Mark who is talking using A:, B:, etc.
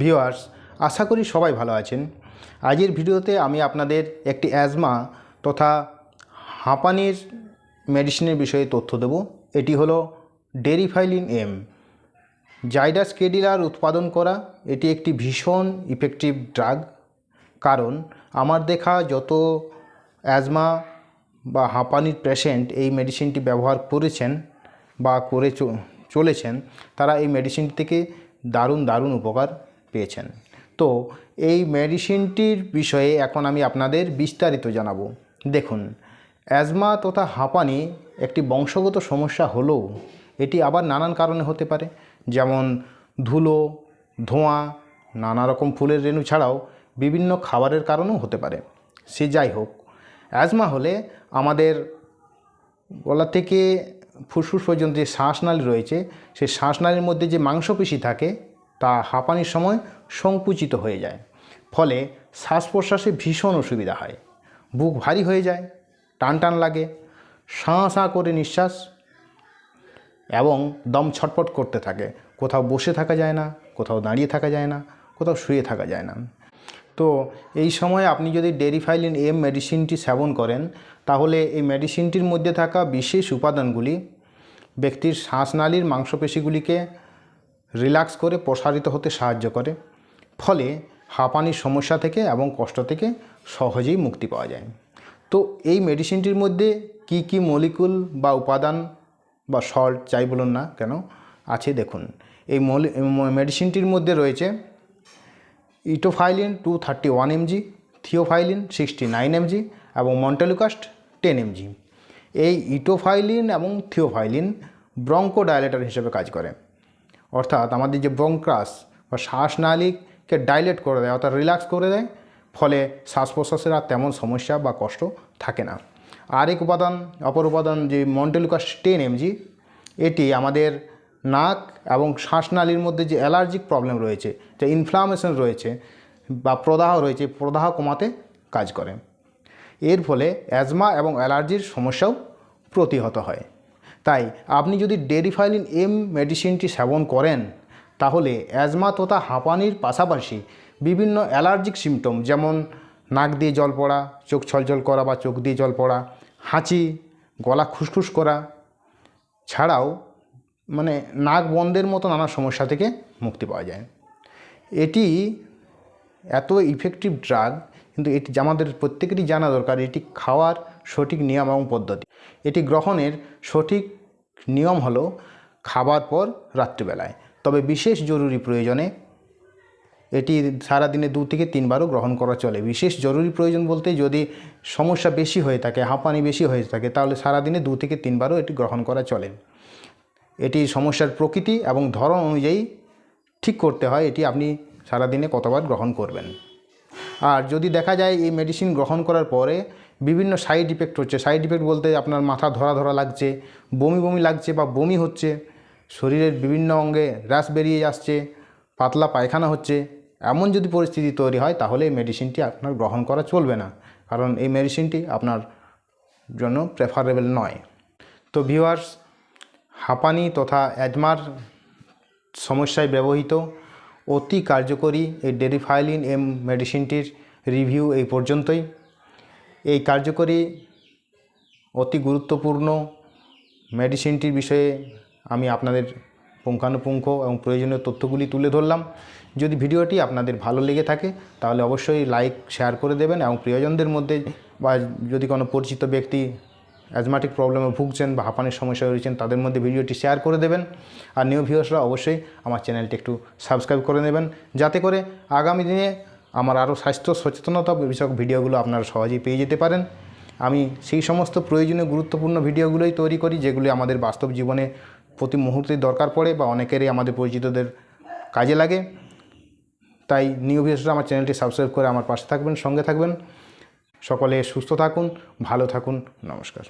A: Viewers, আশা করি সবাই ভালো আছেন। আজকের ভিডিওতে আমি আপনাদের একটি অ্যাজমা তথা হাঁপানির মেডিসিনের বিষয়ে তথ্য দেব। এটি হলো ডেরিফাইলিন এম। জাইডাস কেডিলার উৎপাদন করা এটি একটি ভীষণ ইফেক্টিভ ড্রাগ কারণ আমার দেখা যত অ্যাজমা বা হাঁপানির পেশেন্ট এই মেডিসিনটি ব্যবহার করেছেন বা করে চলেছেন, তারা এই মেডিসিনটি থেকে দারুণ দারুণ উপকার। পেয়েছেন। তো এই মেডিসিনটির বিষয়ে এখন আমি আপনাদের বিস্তারিত জানাব। দেখুন, অ্যাজমা তথা হাঁপানি একটি বংশগত সমস্যা হলেও এটি আবার নানান কারণে হতে পারে। যেমন ধুলো, ধোঁয়া, নানা রকম ফুলের রেণু ছাড়াও বিভিন্ন খাবারের কারণেও হতে পারে। সে যাই হোক, অ্যাজমা হলে আমাদের গলা থেকে ফুসফুস পর্যন্ত যে শ্বাসনালী রয়েছে সেই শ্বাসনালীর মধ্যে যে মাংসপেশি থাকে তা হাঁপানির সময় সংকুচিত হয়ে যায়। ফলে শ্বাস প্রশ্বাসে ভীষণ অসুবিধা হয়। বুক ভারী হয়ে যায় টান টান লাগে সাঁ সাঁ করে নিঃশ্বাস এবং দম ছটপট করতে থাকে। কোথাও বসে থাকা যায় না, কোথাও দাঁড়িয়ে থাকা যায় না, কোথাও শুয়ে থাকা যায় না। তো এই সময় আপনি যদি ডেরিফাইলিন এম মেডিসিনটি সেবন করেন, তাহলে এই মেডিসিনটির মধ্যে থাকা বিশেষ উপাদানগুলি ব্যক্তির শ্বাসনালীর মাংসপেশিগুলিকে রিল্যাক্স করে প্রসারিত হতে সাহায্য করে। ফলে হাঁপানির সমস্যা থেকে এবং কষ্ট থেকে সহজেই মুক্তি পাওয়া যায়। তো এই মেডিসিনটির মধ্যে কি কি মলিকুল বা উপাদান বা সল্ট যাই বলুন না কেন আছে দেখুন। এই মেডিসিনটির মধ্যে রয়েছে etofylline two thirty one MG theophylline sixty nine MG এবং মন্টেলুকাস্ট টেন এমজি এই ইটোফাইলিন এবং থিওফাইলিন ব্রঙ্কো ডায়ালেটার হিসেবে কাজ করে। অর্থাৎ আমাদের যে ব্রঙ্কাস বা শ্বাসনালীকে ডাইলেট করে দেয়, অর্থাৎ রিল্যাক্স করে দেয়, ফলে শ্বাস প্রশ্বাসের আর তেমন সমস্যা বা কষ্ট থাকে না। আরেক উপাদান, অপর উপাদান যে মন্টেলুকাস টেন এমজি এটি আমাদের নাক এবং শ্বাসনালীর মধ্যে যে অ্যালার্জিক প্রবলেম রয়েছে, যে ইনফ্লামেশন রয়েছে বা প্রদাহ রয়েছে, প্রদাহ কমাতে কাজ করে। এর ফলে অ্যাজমা এবং অ্যালার্জির সমস্যাও প্রতিহত হয়। তাই আপনি যদি ডেরিফাইলিন এম মেডিসিনটি সেবন করেন, তাহলে অ্যাজমা তথা হাঁপানির পাশাপাশি বিভিন্ন অ্যালার্জিক সিমটম যেমন নাক দিয়ে জল পড়া, চোখ ছলছল করা বা চোখ দিয়ে জল পড়া, হাঁচি, গলা খুসখুস করা ছাড়াও মানে নাক বন্ধের মতো নানা সমস্যা থেকে মুক্তি পাওয়া যায়। এটি এত ইফেক্টিভ ড্রাগ কিন্তু এটি আমাদের প্রত্যেকেরই জানা দরকার, এটি খাওয়ার সঠিক নিয়ম এবং পদ্ধতি। এটি গ্রহণের সঠিক নিয়ম হলো খাবার পর রাত্রিবেলায়। তবে বিশেষ জরুরি প্রয়োজনে এটি সারাদিনে দু থেকে তিনবারও গ্রহণ করা চলে। বিশেষ জরুরি প্রয়োজন বলতে যদি সমস্যা বেশি হয়ে থাকে, হাঁপানি বেশি হয়ে থাকে, তাহলে সারাদিনে দু থেকে তিনবারও এটি গ্রহণ করা চলে। এটি সমস্যার প্রকৃতি এবং ধরন অনুযায়ী ঠিক করতে হয়, এটি আপনি সারাদিনে কতবার গ্রহণ করবেন। আর যদি দেখা যায় এই মেডিসিন গ্রহণ করার পরে বিভিন্ন সাইড ইফেক্ট হচ্ছে। সাইড ইফেক্ট বলতে আপনার মাথা ধরা ধরা লাগছে, বমি বমি লাগছে বা বমি হচ্ছে, শরীরের বিভিন্ন অঙ্গে র্যাশ বেরিয়ে যাচ্ছে পাতলা পায়খানা হচ্ছে, এমন যদি পরিস্থিতি তৈরি হয় তাহলে এই মেডিসিনটি আপনার গ্রহণ করা চলবে না। কারণ এই মেডিসিনটি আপনার জন্য প্রেফারেবল নয়। তো ভিউয়ার্স হাঁপানি তথা অ্যাজমার সমস্যায় ব্যবহৃত অতি কার্যকরী এই ডেরিফাইলিন এম মেডিসিনটির রিভিউ এই পর্যন্তই। এই কার্যকরী, অতি গুরুত্বপূর্ণ মেডিসিনটির বিষয়ে আমি আপনাদের পুঙ্খানুপুঙ্খ এবং প্রয়োজনীয় তথ্যগুলি তুলে ধরলাম। যদি ভিডিওটি আপনাদের ভালো লেগে থাকে, তাহলে অবশ্যই লাইক শেয়ার করে দেবেন এবং প্রিয়জনদের মধ্যে বা যদি কোনো পরিচিত ব্যক্তি অ্যাজমাটিক প্রবলেমে ভুগছেন বা হাঁপানির সমস্যা রয়েছেন, তাদের মধ্যে ভিডিওটি শেয়ার করে দেবেন। আর নিউ ভিউয়ার্সরা অবশ্যই আমার চ্যানেলটি একটু সাবস্ক্রাইব করে নেবেন। যাতে করে আগামী দিনে আমার আরও স্বাস্থ্য সচেতনতা বিষয়ক ভিডিওগুলো আপনারা সহজেই পেয়ে যেতে পারেন। আমি সেই সমস্ত প্রয়োজনীয় গুরুত্বপূর্ণ ভিডিওগুলোই তৈরি করি, যেগুলি আমাদের বাস্তব জীবনে প্রতি মুহূর্তে দরকার পড়ে বা অনেকেরই আমাদের পরিচিতদের কাজে লাগে। তাই নিউ ভিউয়ার্সরা আমার চ্যানেলটি সাবস্ক্রাইব করে আমার পাশে থাকবেন, সঙ্গে থাকবেন। সকলে সুস্থ থাকুন, ভালো থাকুন, নমস্কার।